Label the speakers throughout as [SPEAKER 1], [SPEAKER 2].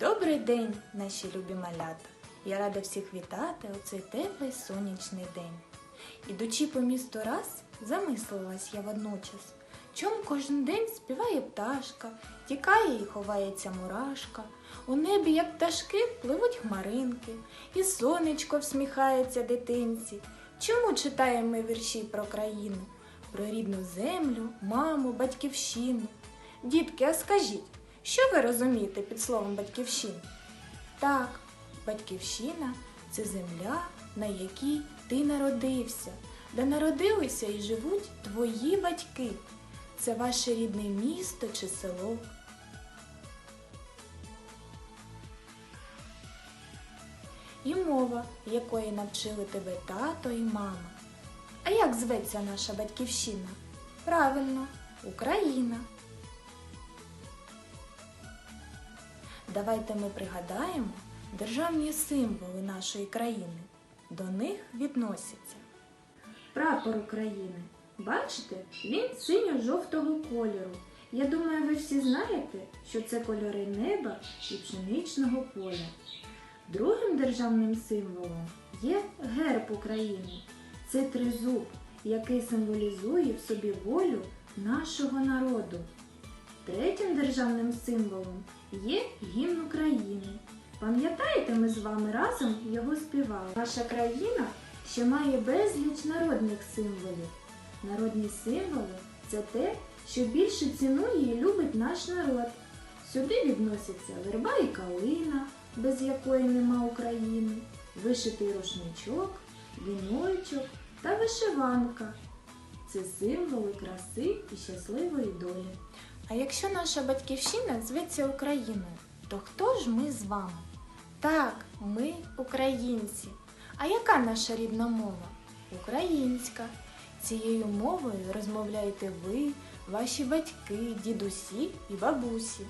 [SPEAKER 1] Добрий день, наші любі малята! Я рада всіх вітати у цей теплий сонячний день. Ідучи по місту раз, замислилась я водночас. Чом кожен день співає пташка, тікає і ховається мурашка. У небі, як пташки, пливуть хмаринки, і сонечко всміхається дитинці. Чому читаємо ми вірші про країну, про рідну землю, маму, батьківщину? Дітки, а скажіть, що ви розумієте під словом батьківщина? Так, батьківщина це земля, на якій ти народився, де народилися і живуть твої батьки. Це ваше рідне місто чи село. І мова, якої навчили тебе тато і мама. А як зветься наша батьківщина? Правильно, Україна. Давайте ми пригадаємо державні символи нашої країни. До них відносяться. Прапор України. Бачите, він синьо-жовтого кольору. Я думаю, ви всі знаєте, що це кольори неба і пшеничного поля. Другим державним символом є герб України. Це тризуб, який символізує в собі волю нашого народу. Третім державним символом є гімн України. Пам'ятаєте, ми з вами разом його співали. Наша країна ще має безліч народних символів. Народні символи це те, що більше цінує і любить наш народ. Сюди відносяться верба і калина, без якої нема України, вишитий рушничок, віночок та вишиванка. Це символи краси і щасливої долі. А якщо наша батьківщина зветься Україною, то хто ж ми з вами? Так, ми українці. А яка наша рідна мова? Українська. Цією мовою розмовляєте ви, ваші батьки, дідусі і бабусі.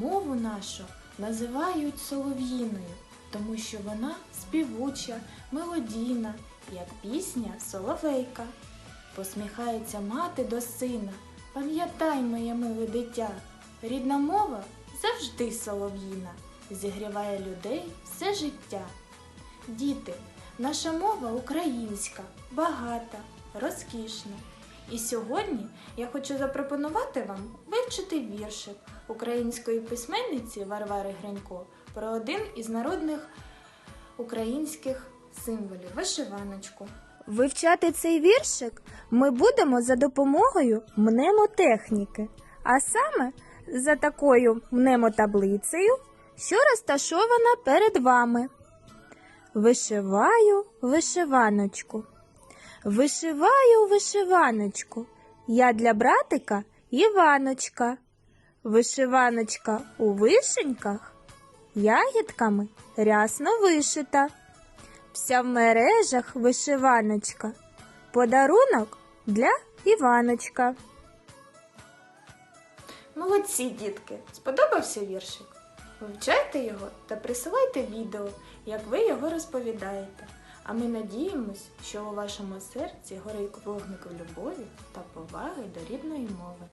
[SPEAKER 1] Мову нашу називають солов'їною, тому що вона співуча, мелодійна, як пісня соловейка. Посміхається мати до сина. Пам'ятай, моє миле дитя, рідна мова завжди солов'їна, зігріває людей все життя. Діти, наша мова українська, багата, розкішна. І сьогодні я хочу запропонувати вам вивчити віршик української письменниці Варвари Гринько про один із народних українських символів вишиваночку.
[SPEAKER 2] Вивчати цей віршик ми будемо за допомогою мнемотехніки, а саме за такою мнемотаблицею, що розташована перед вами. Вишиваю вишиваночку. Вишиваю вишиваночку. Я для братика Іваночка. Вишиваночка у вишеньках, ягідками рясно вишита. Вся в мережах вишиваночка. Подарунок для Іваночка.
[SPEAKER 1] Молодці, дітки! Сподобався віршик? Вивчайте його та присилайте відео, як ви його розповідаєте. А ми надіємось, що у вашому серці горить вогник любові та поваги до рідної мови.